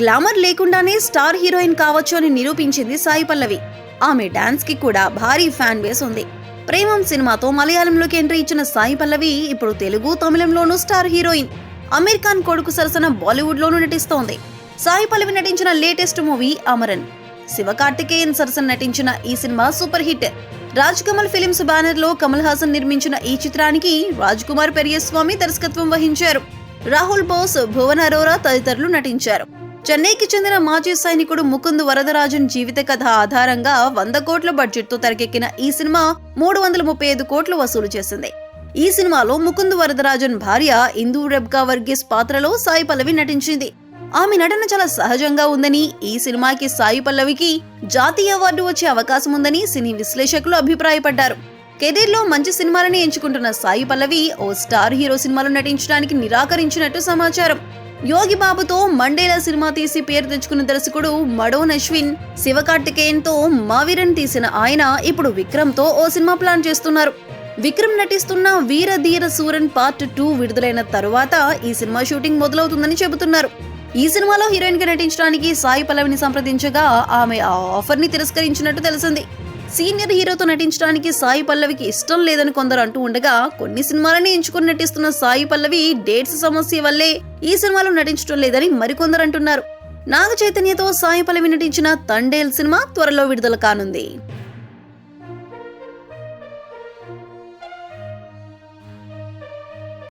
Glamour లేకుండానే star heroine కావచ్చు అని నిరూపించింది సాయి పల్లవి. ఆమె డాన్స్కి కూడా భారీ ఫ్యాన్ బేస్ ఉంది. ప్రేమం సినిమాతో మలయాళంలోకి ఎంట్రీ ఇచ్చిన సాయి పల్లవి ఇప్పుడు తెలుగు తమిళంలోనూ స్టార్ హీరోయిన్. అమీర్ ఖాన్ కొడుకు సరసన బాలీవుడ్ లోనూ నటిస్తోంది. సాయి పల్లవి నటించిన లేటెస్ట్ మూవీ అమరన్. శివకార్తికేయన్ సరసన నటించిన ఈ cinema super hit. Raj Kamal films బ్యానర్లో కమల్ హాసన్ నిర్మించిన ఈ చిత్రానికి రాజ్ కుమార్ పెరియస్వామి దర్శకత్వం వహించారు. రాహుల్ బోస్ భువన్ అరోరా తదితరులు నటించారు. చెన్నైకి చెందిన మాజీ సైనికుడు ముకుంద్ వరదరాజన్ జీవిత కథ ఆధారంగా వంద కోట్ల బడ్జెట్తో తెరకెక్కిన ఈ సినిమా మూడు వందల ముప్పై ఐదు కోట్లు వసూలు చేసింది. ఈ సినిమాలో ముకుంద్ వరదరాజన్ భార్య ఇందూ రెబ్కా వర్గీస్ పాత్రలో సాయి పల్లవి నటించింది. ఆమె నటన చాలా సహజంగా ఉందని ఈ సినిమాకి సాయి పల్లవికి జాతీయ అవార్డు వచ్చే అవకాశం ఉందని సినీ విశ్లేషకులు అభిప్రాయపడ్డారు. కెరీర్లో మంచి సినిమాలని ఎంచుకుంటున్న సాయి పల్లవి ఓ స్టార్ హీరో సినిమాలో నటించడానికి నిరాకరించినట్టు సమాచారం. యోగి బాబుతో మండేలా సినిమా తీసి పేరు తెచ్చుకున్న దర్శకుడు మడోన్ అశ్విన్ శివకార్తికేయన్తో మావీరన్ తీసిన ఆయన ఇప్పుడు విక్రమ్తో ఓ సినిమా ప్లాన్ చేస్తున్నారు. విక్రమ్ నటిస్తున్న వీర ధీర సూరన్ పార్ట్ టూ విడుదలైన తరువాత ఈ సినిమా షూటింగ్ మొదలవుతుందని చెబుతున్నారు. ఈ సినిమాలో హీరోయిన్గా నటించడానికి సాయి పల్లవిని సంప్రదించగా ఆమె ఆ ఆఫర్ని తిరస్కరించినట్టు తెలిసింది. సీనియర్ హీరోతో నటించడానికి సాయి పల్లవికి ఇష్టం లేదని కొందరు అంటూ ఉండగా కొన్ని సినిమాలని ఎంచుకుని నటిస్తున్న సాయి పల్లవి డేట్స్ సమస్య వల్లే ఈ సినిమాలో నటించడం లేదని మరికొందరు అంటున్నారు. నాగ చైతన్యతో సాయి పల్లవి నటించిన తండేల్ సినిమా త్వరలో విడుదల కానుంది.